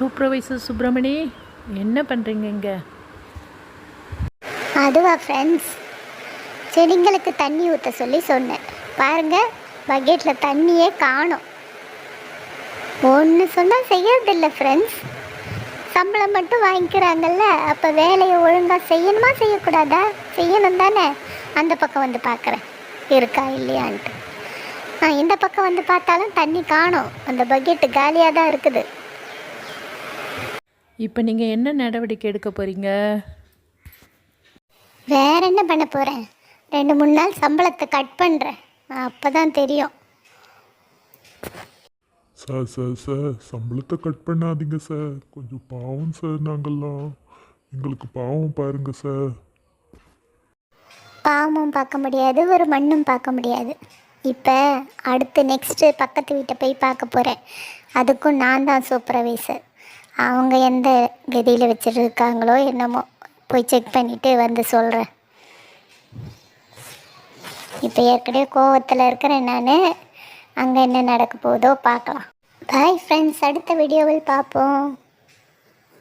Supervisor Subramani என்ன பண்ணுறீங்க இங்கே? அதுவா ஃப்ரெண்ட்ஸ் செடிங்களுக்கு தண்ணி ஊற்ற சொல்லி சொன்னேன். பாருங்கள் பக்கெட்டில் தண்ணியே காணும். ஒன்று சொன்னால் செய்யறதில்ல ஃப்ரெண்ட்ஸ் சம்பளம் மட்டும் வாங்கிக்கிறாங்கல்ல அப்போ வேலையை ஒழுங்காக செய்யணுமா செய்யக்கூடாதா? செய்யணும் தானே. அந்த பக்கம் வந்து பார்க்குறேன். இருக்கா இல்லையான்ட்டு. ஆ இந்த பக்கம் வந்து பார்த்தாலும் தண்ணி காணும். அந்த பக்கெட்டு காலியாக தான் இருக்குது. இப்போ நீங்கள் என்ன நடவடிக்கை எடுக்க போகிறீங்க வேற என்ன பண்ண போகிறேன் ரெண்டு மூணு நாள் சம்பளத்தை கட் பண்ணுறேன் அப்போ தான் தெரியும். சார் சார் சார் சம்பளத்தை கட் பண்ணாதீங்க சார். கொஞ்சம் பாவம் சார் நாங்கள்லாம் எங்களுக்கு பாவம் பாருங்க சார். பாவமும் பார்க்க முடியாது ஒரு மண்ணும் பார்க்க முடியாது. இப்போ அடுத்து நெக்ஸ்ட்டு பக்கத்து வீட்டை போய் பார்க்க போகிறேன் அதுக்கும் நான் தான் சூப்பர்வைசர் அவங்க எந்த கதியில் வச்சுருக்காங்களோ என்னமோ போய் செக் பண்ணிவிட்டு வந்து சொல்கிறேன் இப்போ ஏற்கனவே கோவத்தில் இருக்கிறேன் நான். அங்கே என்ன நடக்க போதோ பார்க்கலாம். பாய் ஃப்ரெண்ட்ஸ் அடுத்த வீடியோவில் பார்ப்போம்.